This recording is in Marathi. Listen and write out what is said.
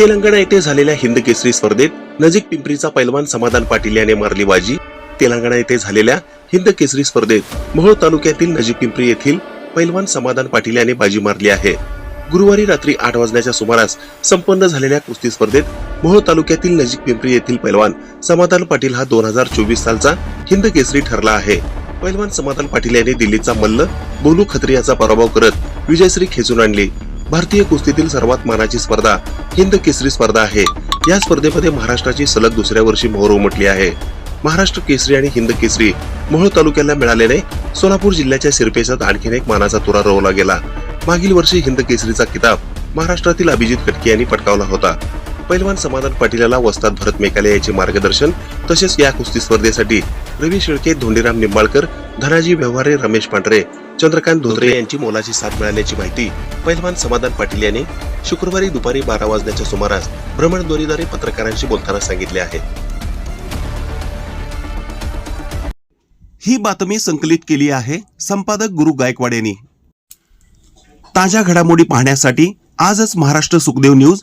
तेलंगणा येथे झालेल्या हिंद केसरी स्पर्धेत नजीक पिंपरीचा पैलवान समाधान पाटील याने मारली बाजी. तेलंगणा येथे झालेल्या हिंद केसरी स्पर्धेत मोहोळ तालुक्यातील नजीक पिंपरी येथील पैलवान समाधान पाटील याने बाजी मारली आहे. गुरुवारी रात्री आठ वाजण्याच्या सुमारास संपन्न झालेल्या कुस्ती स्पर्धेत मोहोळ तालुक्यातील नजीक पिंपरी येथील पैलवान समाधान पाटील हा दोन हजार चोवीस सालचा हिंद केसरी ठरला आहे. पैलवान समाधान पाटील यांनी दिल्लीचा मल्ल बोलू खत्री याचा पराभव करत विजयश्री खेचून आणली. भारतीय कुस्तीतील सर्वात मानाची स्पर्धा हिंद केसरी स्पर्धा आहे. या स्पर्धेमध्ये महाराष्ट्राची सलग दुसऱ्या वर्षी मोहर उमटली आहे. महाराष्ट्र केसरी आणि हिंद केसरी मोहोळ तालुक्याला मिळाल्याने सोलापूर जिल्ह्याच्या सिरपेशात आणखीन एक मानाचा तुरा रोवला गेला. मागील वर्षी हिंद केसरीचा किताब महाराष्ट्रातील अभिजित खटके यांनी पटकावला होता. पैलवान समाधान पाटील याला वस्ताद भरत मेकाले याचे मार्गदर्शन तसेच या कुस्ती स्पर्धेसाठी रवी शेळके धोंडीराम निंबाळकर धनाजी व्यवहारे रमेश पांढरे चंद्रकांत धोत्रे यांची मोलाची साथ मिळाल्याची माहिती पैलवान समाधान पाटील यांनी शुक्रवारी दुपारी बारा वाजण्याच्या सुमारास भ्रमणध्वनीद्वारे पत्रकारांशी बोलताना सांगितले आहे. ही बातमी संकलित केली आहे संपादक गुरु गायकवाड यांनी. ताज्या घडामोडी पाहण्यासाठी आजच महाराष्ट्र सुखदेव न्यूज